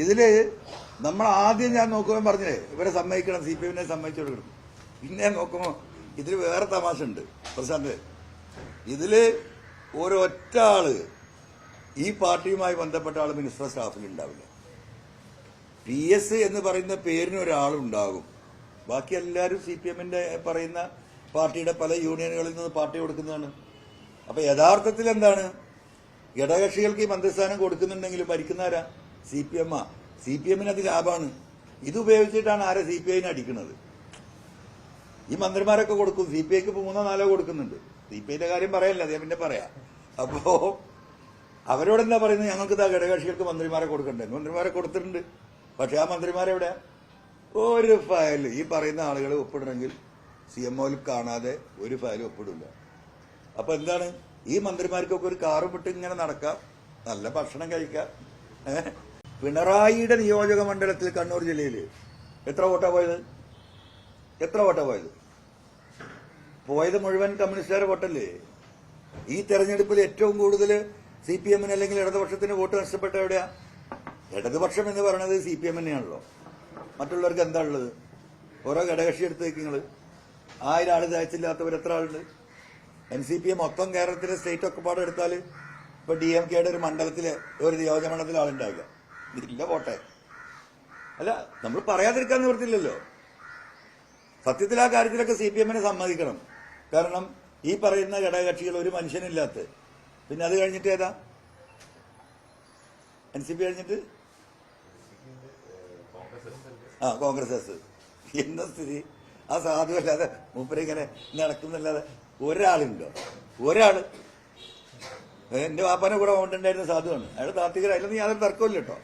ഇതിൽ നമ്മൾ ആദ്യം ഞാൻ നോക്കുമ്പോൾ പറഞ്ഞില്ലേ ഇവരെ സമ്മതിക്കണം സി പി എമ്മിനെ സമ്മതിച്ചു കൊടുക്കണം. പിന്നെ നോക്കുമ്പോൾ ഇതിൽ വേറെ തമാശ ഉണ്ട് പ്രശാന്ത് ഇതിൽ ഒരൊറ്റ ആൾ ഈ പാർട്ടിയുമായി ബന്ധപ്പെട്ട ആൾ മിനിസ്റ്റർ സ്റ്റാഫിൽ ഉണ്ടാവില്ല. പി എസ് എന്ന് പറയുന്ന പേരിന് ഒരാളുണ്ടാകും ബാക്കി എല്ലാവരും സി പി എമ്മിന്റെ പറയുന്ന പാർട്ടിയുടെ പല യൂണിയനുകളിൽ നിന്ന് പാർട്ടി കൊടുക്കുന്നതാണ്. അപ്പൊ യഥാർത്ഥത്തിൽ എന്താണ്? ഘടകകക്ഷികൾക്ക് ഈ മന്ത്രിസ്ഥാനം കൊടുക്കുന്നുണ്ടെങ്കിൽ ഭരിക്കുന്നവരാ? സി പി എം ആ. സി പി എമ്മിന് അത് ലാഭമാണ് ഇത് ഉപയോഗിച്ചിട്ടാണ് ആരെ സി പി ഐന് അടിക്കുന്നത്. ഈ മന്ത്രിമാരൊക്കെ കൊടുക്കും. സി പി ഐക്ക് ഇപ്പൊ മൂന്നോ നാലോ കൊടുക്കുന്നുണ്ട്. സി പി ഐന്റെ കാര്യം പറയല്ല അതേ പിന്നെ പറയാം. അപ്പോ അവരോട് എന്താ പറയുന്നത്? ഞങ്ങൾക്ക് ഇതാ ഘടകകക്ഷികൾക്ക് മന്ത്രിമാരെ കൊടുക്കണ്ടേ? മന്ത്രിമാരെ കൊടുത്തിട്ടുണ്ട്. പക്ഷെ ആ മന്ത്രിമാരെവിടെ ഒരു ഫയൽ ഈ പറയുന്ന ആളുകൾ ഒപ്പിടണമെങ്കിൽ സി എം ഒയിൽ കാണാതെ ഒരു ഫയൽ ഒപ്പിടില്ല അപ്പൊ എന്താണ്? ഈ മന്ത്രിമാർക്കൊക്കെ ഒരു കാറ് വിട്ട് ഇങ്ങനെ നടക്കാം. നല്ല ഭക്ഷണം കഴിക്കാം? പിണറായിയുടെ നിയോജക മണ്ഡലത്തിൽ കണ്ണൂർ ജില്ലയിൽ എത്ര വോട്ടാ പോയത്? എത്ര വോട്ടാ പോയത്? പോയത് മുഴുവൻ കമ്മ്യൂണിസ്റ്റുകാരെ വോട്ടല്ലേ? ഈ തെരഞ്ഞെടുപ്പിൽ ഏറ്റവും കൂടുതൽ സി പി എമ്മിന് അല്ലെങ്കിൽ ഇടതുപക്ഷത്തിന് വോട്ട് നഷ്ടപ്പെട്ട എവിടെയാ? ഇടതുപക്ഷം എന്ന് പറയുന്നത് സി പി എമ്മിനെയാണല്ലോ മറ്റുള്ളവർക്ക് എന്താ ഉള്ളത്? ഓരോ ഘടകക്ഷി എടുത്ത് നിങ്ങൾ ആയിരം ആൾ തയ്ച്ചില്ലാത്തവർ എത്ര ആളുണ്ട്? എൻ സി പി മൊത്തം കേരളത്തിലെ സ്റ്റേറ്റ് ഒക്കെ പാടെടുത്താൽ ഇപ്പൊ ഡി എം കെയുടെ ഒരു മണ്ഡലത്തിലെ ഒരു നിയോജക മണ്ഡലത്തിൽ ഇല്ല പോട്ടെ. അല്ല നമ്മൾ പറയാതിരിക്കാൻ നിവർത്തില്ലല്ലോ സത്യത്തിൽ ആ കാര്യത്തിലൊക്കെ സി പി എമ്മിനെ സമ്മതിക്കണം. കാരണം ഈ പറയുന്ന ഘടകകക്ഷികൾ ഒരു മനുഷ്യനില്ലാത്ത. പിന്നെ അത് കഴിഞ്ഞിട്ട് ഏതാ? എൻ സി പി കഴിഞ്ഞിട്ട്? ആ കോൺഗ്രസ്. എസ് എന്ന സ്ഥിതി. ആ സാധുവല്ലാതെ അല്ലാതെ നടക്കുന്നല്ലാതെ ഒരാളുണ്ടോ? ഒരാൾ. എന്റെ വാപ്പാനെ കൂടെ കൊണ്ടുണ്ടായിരുന്ന സാധുവാണ്. അയാൾ താത്വികര നീ യാതൊരു തർക്കമില്ല കേട്ടോ.